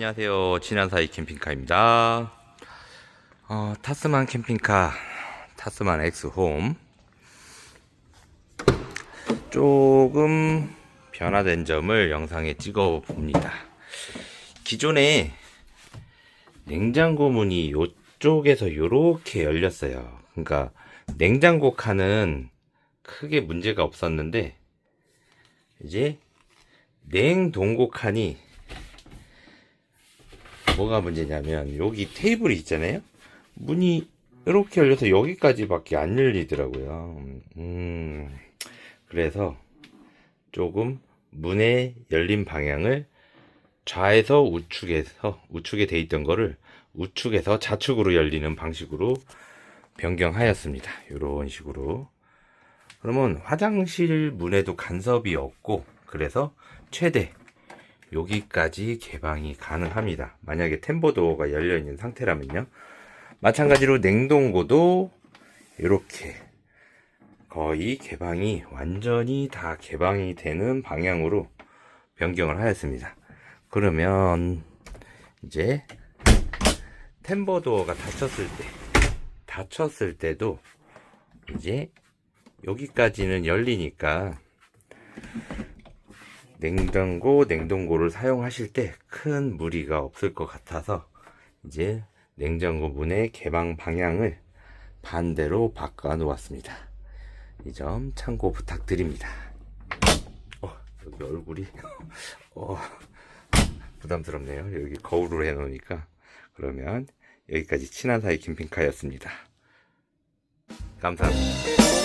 안녕하세요. 친한 사이 캠핑카입니다. 어, 타스만 캠핑카, 타스만 엑스홈. 조금 변화된 점을 영상에 찍어 봅니다. 기존에 냉장고 문이 요쪽에서 요렇게 열렸어요. 그러니까 냉장고 칸은 크게 문제가 없었는데 이제 냉동고 칸이 뭐가 문제냐면 여기 테이블이 있잖아요. 문이 이렇게 열려서 여기까지밖에 안 열리더라고요. 음, 그래서 조금 문의 열린 방향을 좌에서 우측에서 우측에 돼 있던 거를 우측에서 좌측으로 열리는 방식으로 변경하였습니다. 이런 식으로. 그러면 화장실 문에도 간섭이 없고 그래서 최대 여기까지 개방이 가능합니다. 만약에 템버 도어가 열려 있는 상태라면요. 마찬가지로 냉동고도 이렇게 거의 개방이 완전히 다 개방이 되는 방향으로 변경을 하였습니다. 그러면 이제 템버 도어가 닫혔을 때 닫혔을 때도 이제 여기까지는 열리니까 냉장고, 냉동고를 사용하실 때 큰 무리가 없을 것 같아서 이제 냉장고 문의 개방 방향을 반대로 바꿔 놓았습니다. 이 점 참고 부탁드립니다. 어, 여기 얼굴이 어, 부담스럽네요. 여기 거울을 해 놓으니까 그러면 여기까지 친한 사이 캠핑카였습니다. 감사합니다.